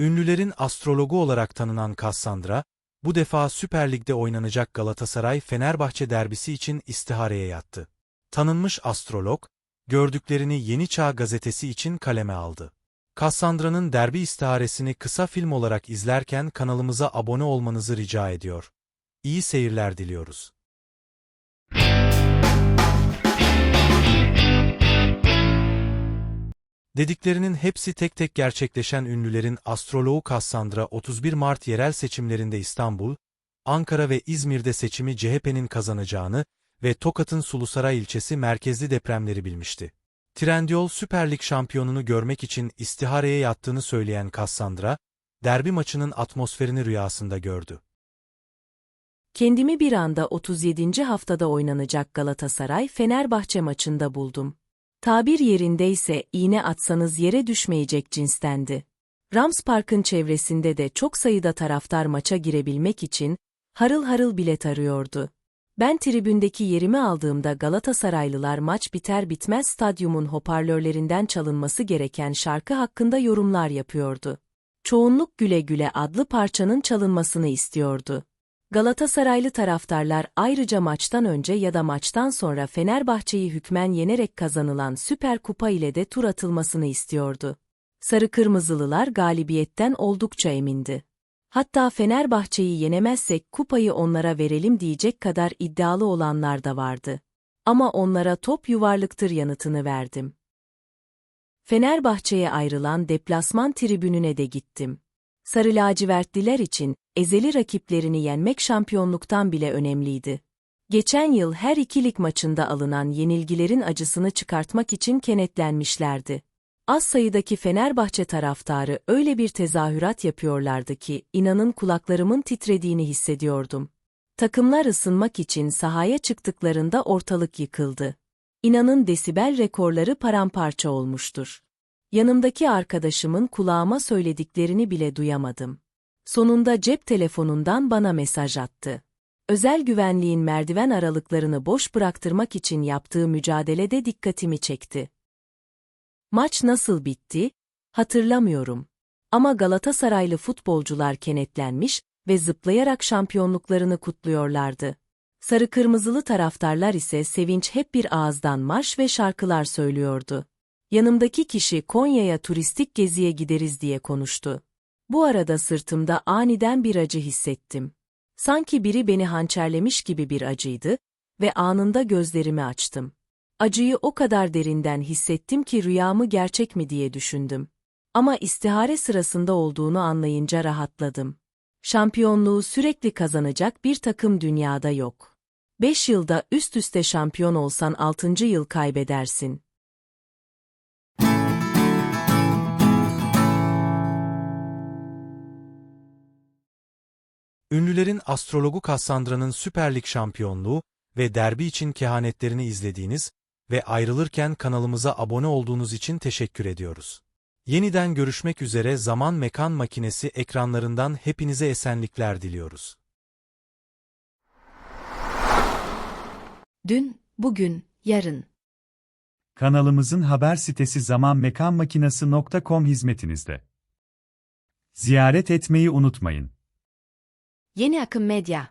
Ünlülerin astrologu olarak tanınan Cassandra, bu defa Süper Lig'de oynanacak Galatasaray-Fenerbahçe derbisi için istihareye yattı. Tanınmış astrolog, gördüklerini Yeni Çağ gazetesi için kaleme aldı. Cassandra'nın derbi istiharesini kısa film olarak izlerken kanalımıza abone olmanızı rica ediyor. İyi seyirler diliyoruz. Dediklerinin hepsi tek tek gerçekleşen ünlülerin astroloğu Cassandra 31 Mart yerel seçimlerinde İstanbul, Ankara ve İzmir'de seçimi CHP'nin kazanacağını ve Tokat'ın Sulusaray ilçesi merkezli depremleri bilmişti. Trendyol Süper Lig şampiyonunu görmek için istihareye yattığını söyleyen Cassandra, derbi maçının atmosferini rüyasında gördü. Kendimi bir anda 37. haftada oynanacak Galatasaray-Fenerbahçe maçında buldum. Tabir yerindeyse iğne atsanız yere düşmeyecek cinstendi. Rams Park'ın çevresinde de çok sayıda taraftar maça girebilmek için harıl harıl bilet arıyordu. Ben tribündeki yerimi aldığımda Galatasaraylılar maç biter bitmez stadyumun hoparlörlerinden çalınması gereken şarkı hakkında yorumlar yapıyordu. Çoğunluk Güle Güle adlı parçanın çalınmasını istiyordu. Galatasaraylı taraftarlar ayrıca maçtan önce ya da maçtan sonra Fenerbahçe'yi hükmen yenerek kazanılan Süper Kupa ile de tur atılmasını istiyordu. Sarı Kırmızılılar galibiyetten oldukça emindi. Hatta Fenerbahçe'yi yenemezsek kupayı onlara verelim diyecek kadar iddialı olanlar da vardı. Ama onlara top yuvarlıktır yanıtını verdim. Fenerbahçe'ye ayrılan deplasman tribününe de gittim. Sarı lacivertliler için ezeli rakiplerini yenmek şampiyonluktan bile önemliydi. Geçen yıl her iki lig maçında alınan yenilgilerin acısını çıkartmak için kenetlenmişlerdi. Az sayıdaki Fenerbahçe taraftarı öyle bir tezahürat yapıyorlardı ki inanın kulaklarımın titrediğini hissediyordum. Takımlar ısınmak için sahaya çıktıklarında ortalık yıkıldı. İnanın desibel rekorları paramparça olmuştur. Yanımdaki arkadaşımın kulağıma söylediklerini bile duyamadım. Sonunda cep telefonundan bana mesaj attı. Özel güvenliğin merdiven aralıklarını boş bıraktırmak için yaptığı mücadelede dikkatimi çekti. Maç nasıl bitti? Hatırlamıyorum. Ama Galatasaraylı futbolcular kenetlenmiş ve zıplayarak şampiyonluklarını kutluyorlardı. Sarı kırmızılı taraftarlar ise sevinç hep bir ağızdan marş ve şarkılar söylüyordu. Yanımdaki kişi Konya'ya turistik geziye gideriz diye konuştu. Bu arada sırtımda aniden bir acı hissettim. Sanki biri beni hançerlemiş gibi bir acıydı ve anında gözlerimi açtım. Acıyı o kadar derinden hissettim ki rüyamı gerçek mi diye düşündüm. Ama istihare sırasında olduğunu anlayınca rahatladım. Şampiyonluğu sürekli kazanacak bir takım dünyada yok. Beş yılda üst üste şampiyon olsan altıncı yıl kaybedersin. Ünlülerin astrologu Cassandra'nın Süper Lig şampiyonluğu ve derbi için kehanetlerini izlediğiniz ve ayrılırken kanalımıza abone olduğunuz için teşekkür ediyoruz. Yeniden görüşmek üzere zaman mekan makinesi ekranlarından hepinize esenlikler diliyoruz. Dün, bugün, yarın. Kanalımızın haber sitesi zamanmekanmakinası.com hizmetinizde. Ziyaret etmeyi unutmayın. Yeni Akım Medya